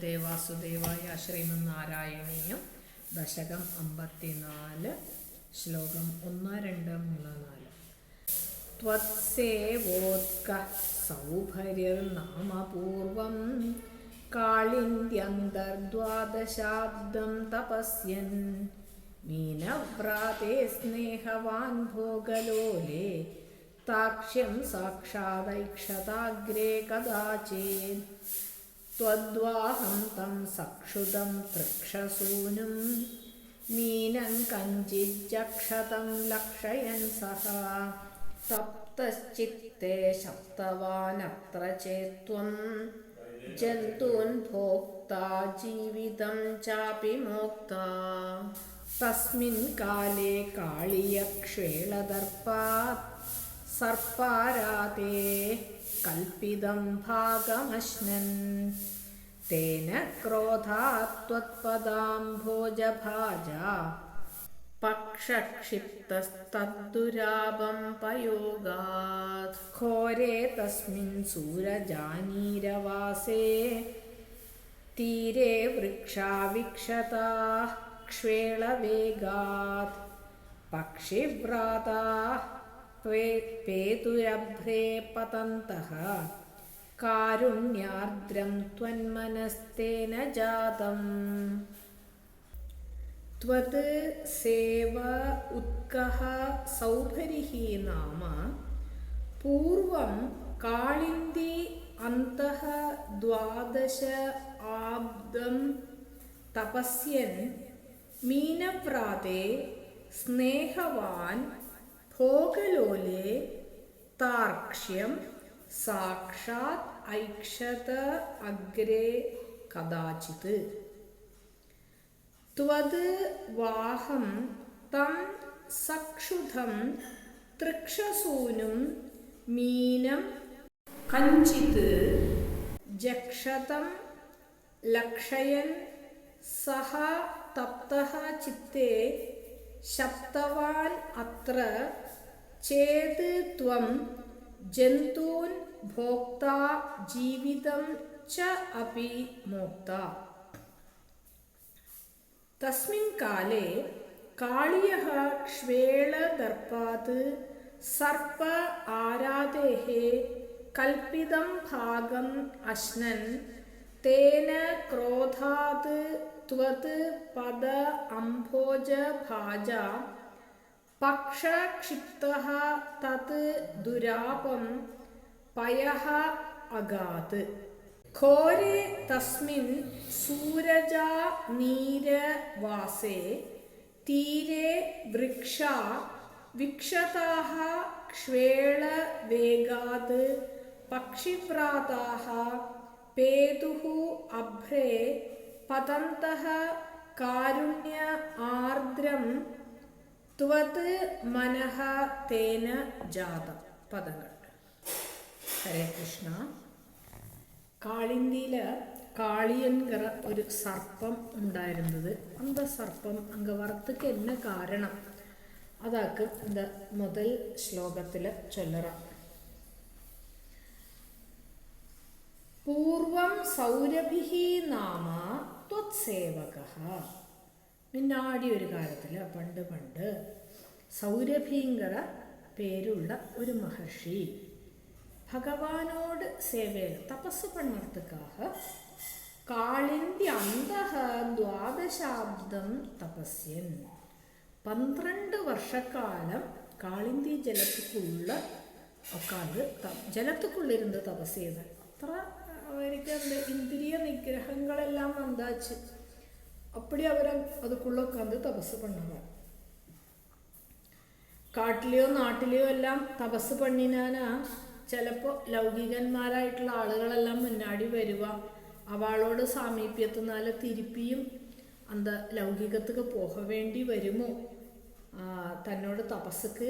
നമസ്തേ വാസുദേവായ ശ്രീമന്നാരായണീയം ദശകം അമ്പത്തിനാല് ശ്ലോകം ഒന്ന് രണ്ട് മൂന്ന് നാല് त्वत्सेवोत्क सौभर्यर्नामपूर्वं काळिन्द्यन्तर्द्वादशाब्दं तपस्यन् मीनव्राते स्नेहवान् भोगलोले ताक्ष्यं साक्षादैक्षताग्रे कदाचित् त्वद्वाहं तं सक्षुतं तृक्षसूनुं मीनं कञ्चिज्जक्षतं लक्षयन् सः तप्तश्चित्ते शप्तवानत्र चेत्त्वं जन्तून् भोक्ता जीवितं चापि मोक्ता तस्मिन् काले काळीयक्षेळदर्पात् सर्पाराते कल्पितं भागमश्नन् तेन क्रोधात् त्वत्पदाम्भोजभाजा पक्षक्षिप्तस्तद्दुरापं पयोगात् घोरे तस्मिन् सूरजानीरवासे तीरे वृक्षाविक्षताः क्ष्वेळवेगात् पक्षिव्राताः पे पेतुरभ्रे पतन्तः कारुण्यार्द्रं त्वन्मनस्तेन जातम् त्वत् सेव उत्कः सौभरिः नाम पूर्वं काळिन्दी अन्तः द्वादश आब्दं तपस्यन् मीनव्राते स्नेहवान् ഭോഗലോലെ താർക്ഷ്യം സാക്ഷാത് ഐക്ഷത അഗ്രേ കഥാചിത്. ത്വത് വാഹം തം സക്ഷുധം തൃക്ഷസൂനും മീനം കഞ്ചിത് ജക്ഷതം ലക്ഷയൻ സഹ തപ്തഹ ചിത്തേ शप्तवान् अत्र चेत् त्वं जन्तून् भोक्ता जीवितं च अपि मोक्ता तस्मिन् काले काळियः क्ष्वेळदर्पात् सर्प आराधेः कल्पितं भागम् अश्नन् तेन क्रोधात् त्वत् पद अम्भोजभाजा पक्षक्षिप्तः तत् दुरापं पयः अगात् घोरे तस्मिन् सूरजा नीरवासे तीरे वृक्षा विक्षताः क्ष्वेळवेगात् पक्षिव्राताः पेतुः अभ्रे പതന്തഃ കാരുണ്യ ആർദ്രം ത്വത് മനഃ തേന ജാതം പദങ്ങൾ. ഹരേ കൃഷ്ണ. കാളിന്തിയിൽ കാളിയൻകറ ഒരു സർപ്പം ഉണ്ടായിരുന്നത്. അന്ത സർപ്പം? അങ്ങ് വർത്തക്ക് എന്ന കാരണം? അതാക്ക് இந்த മുതൽ ശ്ലോകത്തിൽ சொல்லலாம் പൂർവം സൗരഭിഹി നാമ ത്വത്സേവക. മിന്നാടി ഒരു കാലത്തിൽ പണ്ട് പണ്ട് സൗരഭീങ്കര പേരുള്ള ഒരു മഹർഷി ഭഗവാനോട് സേവയിൽ തപസ് പണ്ണർത്തുക്കാഹ് കാളിന്റെ അന്തഹ ദ്വാദശാബ്ദം തപസ്യൻ. പന്ത്രണ്ട് വർഷക്കാലം കാളിന്തി ജലത്തുക്കുള്ള ഉക്കാണ്ട് ജലത്തുക്കുള്ളിരുന്ന് തപസ് ചെയ്ത അത്ര அவருக்கு அந்த இந்திரிய நிகிரகங்கள் எல்லாம் வந்தாச்சு அப்படி அவர் அதுக்குள்ள உட்காந்து தபசு பண்ணுவார் കാട്ടിലെയോ നാട്ടിലെയോ എല്ലാം തപസ് പണിനാനാ ചിലപ്പോൾ ലൗകികന്മാരായിട്ടുള്ള ആളുകളെല്ലാം മുന്നാടി വരുക അവളോട് സാമീപ്യത്തിനാൽ തിരുപ്പിയും അന്ത ലൗകികത്തേക്ക് പോക വേണ്ടി വരുമോ തന്നോട് തപസ്സക്ക്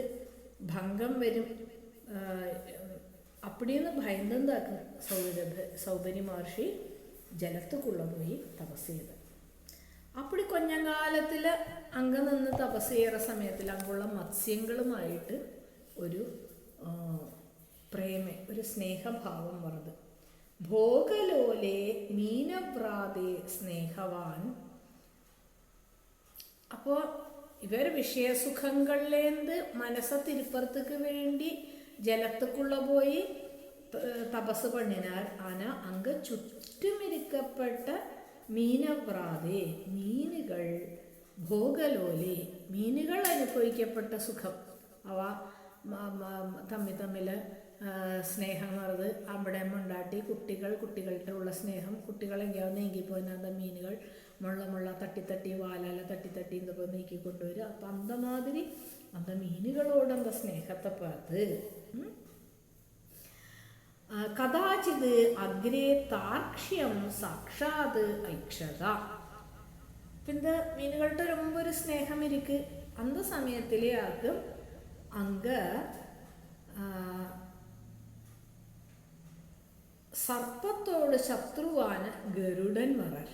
ഭംഗം വരും അപ്പടിയെന്ന് ഭയന്നെന്താക്കുക സൗരഭ സൗന്ദര്യ മഹർഷി ജലത്തുക്കുള്ള പോയി തപസ് ചെയ്ത്. അപ്പടി കൊഞ്ഞങ്കാലത്തിൽ അങ്ക നിന്ന് തപസ് ചെയ്യുന്ന സമയത്തിൽ അങ്ങുള്ള മത്സ്യങ്ങളുമായിട്ട് ഒരു പ്രേമ ഒരു സ്നേഹഭാവം വന്നത് ഭോഗലോലെ മീനവ്രാതെ സ്നേഹവാൻ. അപ്പോൾ ഇവർ വിഷയസുഖങ്ങളിലേന്ത് മനസ്സ തിരുപ്പുറത്തേക്ക് വേണ്ടി ജലത്തുക്കുള്ള പോയി തപസ് പണിനാൽ ആന അങ്ക ചുറ്റുമിരിക്കപ്പെട്ട മീനവ്രാതെ മീനുകൾ ഭോഗലോലെ മീനുകൾ അനുഭവിക്കപ്പെട്ട സുഖം. അവ തമ്മിൽ തമ്മിൽ സ്നേഹം എന്ന് അവിടെ മുണ്ടാട്ടി കുട്ടികൾ കുട്ടികളുടെ ഉള്ള സ്നേഹം കുട്ടികളെങ്കിലും നീങ്ങിപ്പോയിനാത്ത മീനുകൾ മുള്ള മുള്ള തട്ടി തട്ടി വാലാല തട്ടി തട്ടി നീക്കി കൊണ്ടുവരും അപ്പം അന്തമാതിരി அந்த മീനുകളോട് എന്താ സ്നേഹത്തെ പാത്ത് കഥാചിത് അഗ്രേ താർക്ഷ്യം സാക്ഷാത് ഐക്ഷത. പിന്നെ മീനുകളുടെ ரொம்ப ഒരു സ്നേഹം ഇരിക്ക് അന്ത സമയത്തിലെ ആക്കും അങ്ക സർപ്പത്തോട് ശത്രുവാണ് ഗരുഡൻ വരർ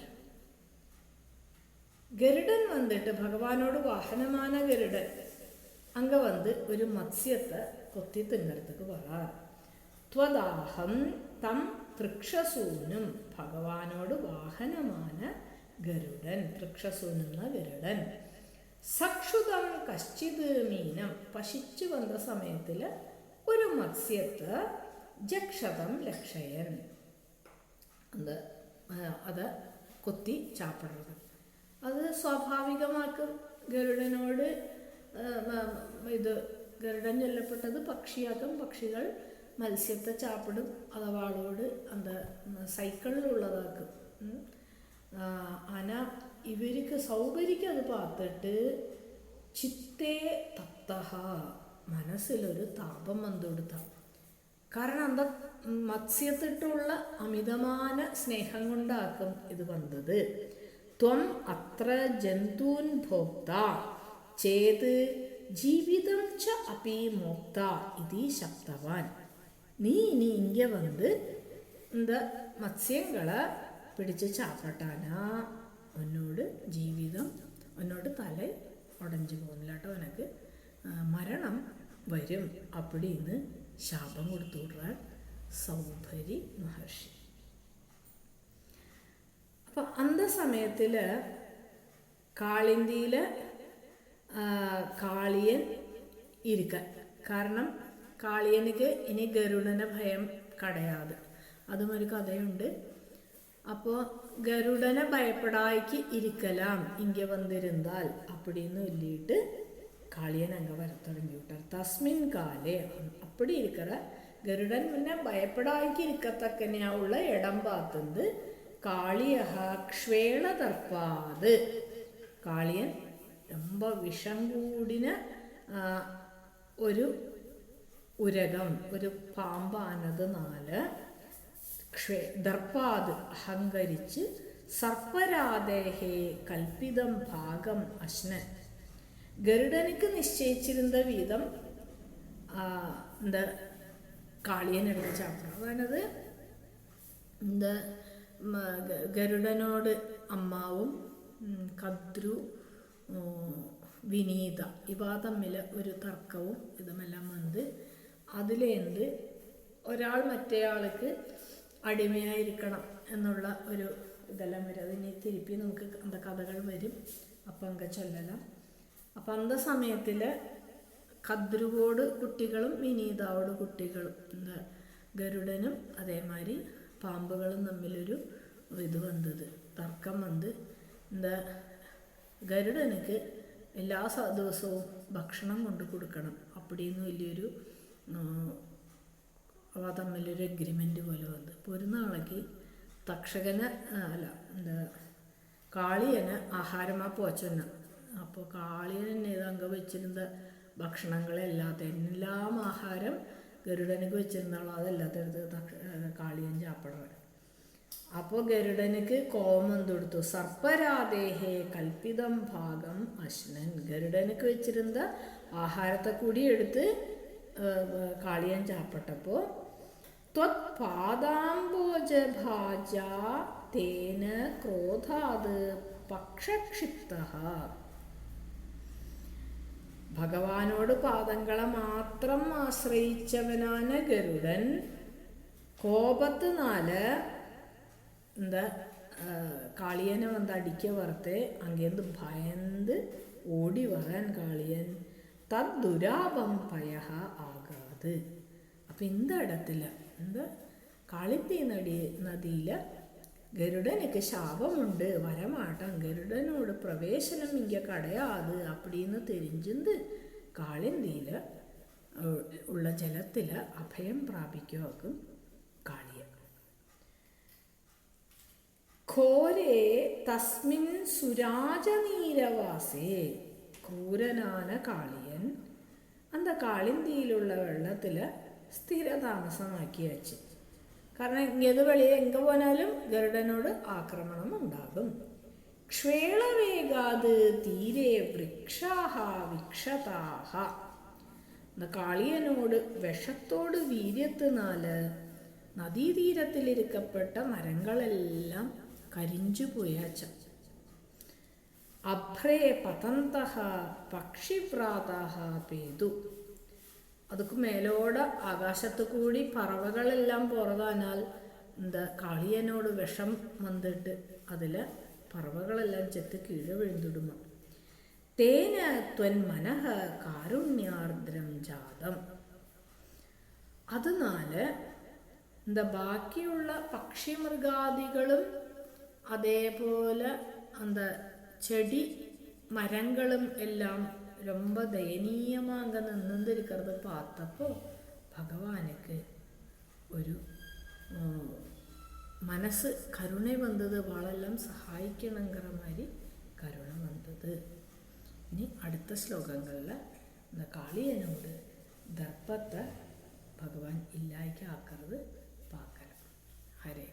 ഗരുഡൻ വന്നിട്ട് ഭഗവാനോട് വാഹനമാന ഗരുഡൻ. അങ്ക വന്ന് ഒരു മത്സ്യത്തെ കൊത്തി തിങ്ങറത്തുക്ക് വരാർ ത്വദാഹം തം തൃക്ഷസൂനും ഭഗവാനോട് വാഹനമാണ് ഗരുഡൻ തൃക്ഷസൂനുന്ന ഗരുഡൻ. സക്ഷുതം കശ്ചിത് മീനം പശിച്ചു വന്ന സമയത്തിൽ ഒരു മത്സ്യത്ത് ജക്ഷതം ലക്ഷയൻ അത് അത് കൊത്തി ചാപ്പിടുന്നത് അത് സ്വാഭാവികമാക്കും ഗരുഡനോട് ഇത് ഗരുഡൻ ചൊല്ലപ്പെട്ടത് പക്ഷിയാക്കും. പക്ഷികൾ മത്സ്യത്തെ ചാപ്പിടും. അഥവാ ആളോട് എന്താ സൈക്കിളിലുള്ളതാക്കും. ആന ഇവർക്ക് സൗകര്യക്ക് അത് പാത്തിട്ട് ചിത്തേ തപ്തഹ മനസ്സിലൊരു താപം വന്നുകൊടുത്ത കാരണം എന്താ മത്സ്യത്തിട്ടുള്ള അമിതമായ സ്നേഹം കൊണ്ടാക്കും ഇത് വന്നത്. ത്വം അത്ര ജന്തുൻ ഭോക്ത. ചേത് ജീവിതം ച അപി മോക്ത ഇതി ശക്തവാൻ നീ ഇനി ഇങ്ങ വന്ന് എന്താ മത്സ്യങ്ങളെ പിടിച്ച് ചാപ്പട്ടാനാ. എന്നോട് ജീവിതം എന്നോട് തല ഉടഞ്ചു പോകുന്നില്ല കേട്ടോ എനക്ക് മരണം വരും അപ്പടി അപ്പടിന്ന് ശാപം കൊടുത്തു വിടാൻ സൗഭരി മഹർഷി. അപ്പം അന്ത സമയത്തിൽ കാളിന്തിയിൽ കാളിയൻ ഇരിക്കാൻ. കാരണം കാളിയനക്ക് ഇനി ഗരുഡനെ ഭയം കടയാതെ. അതും ഒരു കഥയുണ്ട്. അപ്പോൾ ഗരുഡനെ ഭയപ്പെടായിക്ക് ഇരിക്കലാം ഇങ്ക വന്നിരുന്നാൽ അപ്പടിന്ന് ചൊല്ലിയിട്ട് കാളിയൻ അങ്ങ് വരത്തുടങ്ങി വിട്ടാർ തസ്മിൻ കാലേ അപ്പടി ഇരിക്കറ. ഗരുഡൻ പിന്നെ ഭയപ്പെടായിക്ക് ഇരിക്കത്തക്കനെയാവുള്ള ഇടം പാത്തുന്നത് കാളിയഹ ക്ഷേള തർപ്പാത് കാളിയൻ ரொம்ப വിഷം കൂടിന ആ, ഒരു ഉരകം ഒരു പാമ്പാനത് നാല് ക്ഷേ ദർപ്പാത് അഹങ്കരിച്ച് സർപ്പരാദേഹേ കൽപ്പിതം ഭാഗം അശ്നൻ ഗരുഡനുക്ക് നിശ്ചയിച്ചിരുന്ന വീതം ആ, എന്താ കാളിയനെടുത്ത് ചാപ്പണം അതാണത് എന്താ മ- ഗ- ഗരുഡനോട് അമ്മാവും ഉം, കദ്രു ഉം, വിനീത. ഇവ തമ്മിൽ ഒരു തർക്കവും ഇതുമെല്ലാം വന്ന് അതിലേന്ത് ഒരാൾ മറ്റേ ആൾക്ക് അടിമയായിരിക്കണം എന്നുള്ള ഒരു ഇതെല്ലാം വരും. അതിനെ തിരുപ്പി നമുക്ക് അന്ത കഥകൾ വരും. അപ്പം അങ്ക ചൊല്ലലാം അപ്പം അന്ത സമയത്തിൽ കദ്രുവോട് കുട്ടികളും വിനീതാവോട് കുട്ടികളും ഗരുഡനും അതേമാതിരി പാമ്പുകളും തമ്മിലൊരു ഇത് വന്നത് തർക്കം വന്ന് എന്താ ഗരുഡനുക്ക് എല്ലാ ദിവസവും ഭക്ഷണം കൊണ്ട് കൊടുക്കണം. അപ്പടിന്ന് വലിയൊരു അവ തമ്മിലൊരു എഗ്രിമെന്റ് പോലെ വന്നു. അപ്പോൾ ഒരു നാളേക്ക് തക്ഷകന് അല്ല എന്താ കാളിയന് ആഹാരമാ പോച്ചെന്ന. അപ്പോൾ കാളിയനെ ഇത് അങ്ക വെച്ചിരുന്ന ഭക്ഷണങ്ങളെല്ലാത്ത എല്ലാം ആഹാരം ഗരുഡനക്ക് വെച്ചിരുന്നാളോ അതെല്ലാത്തെടുത്ത് തക്ഷ കാളിയൻ ചാപ്പിടണം അപ്പോൾ ഗരുഡനുക്ക് കോമം കൊടുത്തു സർപ്പരാദേഹേ കൽപ്പിതം ഭാഗം അശ്നൻ. ഗരുഡനുക്ക് വെച്ചിരുന്ന ആഹാരത്തെ കൂടി എടുത്ത് കാളിയൻ ചാപ്പിട്ടപ്പോൾ ഭാജ തേന ക്രോധാത് പക്ഷക്ഷിപ്ത. ഭഗവാനോട് പാദങ്ങളെ മാത്രം ആശ്രയിച്ചവനാണ് ഗരുഡൻ. കോപത്ത് നാല് എന്താ காளியனை வந்து அடிக்க வரத்தே அங்கேருந்து பயந்து ஓடி வரான் காளியன் தத் துராபம் பயக ஆகாது അപ്പം இந்த இடத்துல இந்த കാളിത്തീ നടി നദിയിൽ ഗരുഡനുക്ക് ശാപമുണ്ട് വരമാട്ടം ഗരുഡനോട് പ്രവേശനം ഇങ്ങ കടയാത് அப்படின்னு தெரிஞ்சிருந்து കാളിന്തിയിൽ ഉള്ള ജലത്തിൽ അഭയം പ്രാപിക്കുവാക്കും കോരെ തസ്മിൻ സുരാജനീരവാസേ. കൂരനാന കാളിയൻ. അന്ത കാളിന്തിയിലുള്ള വെള്ളത്തിൽ സ്ഥിര താമസമാക്കി കാരണം ഏത് വഴി എങ്കെ പോനാലും ഗരുഡനോട് ആക്രമണം ഉണ്ടാകും. ക്ഷേളവേഗാത് തീരെ വൃക്ഷാഹ വിക്ഷതാഹ. കാളിയനോട് വിഷത്തോട് വീര്യത്തിനാല് നദീതീരത്തിലിരിക്കപ്പെട്ട മരങ്ങളെല്ലാം കരിഞ്ചു പോയാച്ച അഭ്രേ പതന്ത പക്ഷിപ്രാതാഹ പേതു. അതുക്ക് മേലോട് ആകാശത്തു കൂടി പറവകളെല്ലാം പുറതാനാൽ എന്താ കാളിയനോട് വിഷം വന്നിട്ട് അതിൽ പറവകളെല്ലാം ചെത്ത് കീഴ് വീഴ്ന്നിടുമ തേന ത്വൻ മനഃ കാരുണ്യാർദ്രം ജാതം. അതിനാല് എന്താ ബാക്കിയുള്ള പക്ഷിമൃഗാദികളും அதேபோல் அந்த ചെടി மரங்களும் എല്ലാം ரொம்ப ദയനീയമാ അങ്ങ് നിന്നിരിക്കുന്നത് പാത്തപ്പോൾ ഭഗവാനക്ക് ഒരു മനസ്സ് കരുണ വന്നത് വളെല്ലാം സഹായിക്കണങ്കറ മാതിരി കരുണ വന്നത്. ഇനി അടുത്ത ശ്ലോകങ്ങളിൽ കാളിയനോട് ദർപ്പത്തെ ഭഗവാൻ ഇല്ലായ്ക്ക ആക്കരുത് പാക്കണം ഹരേ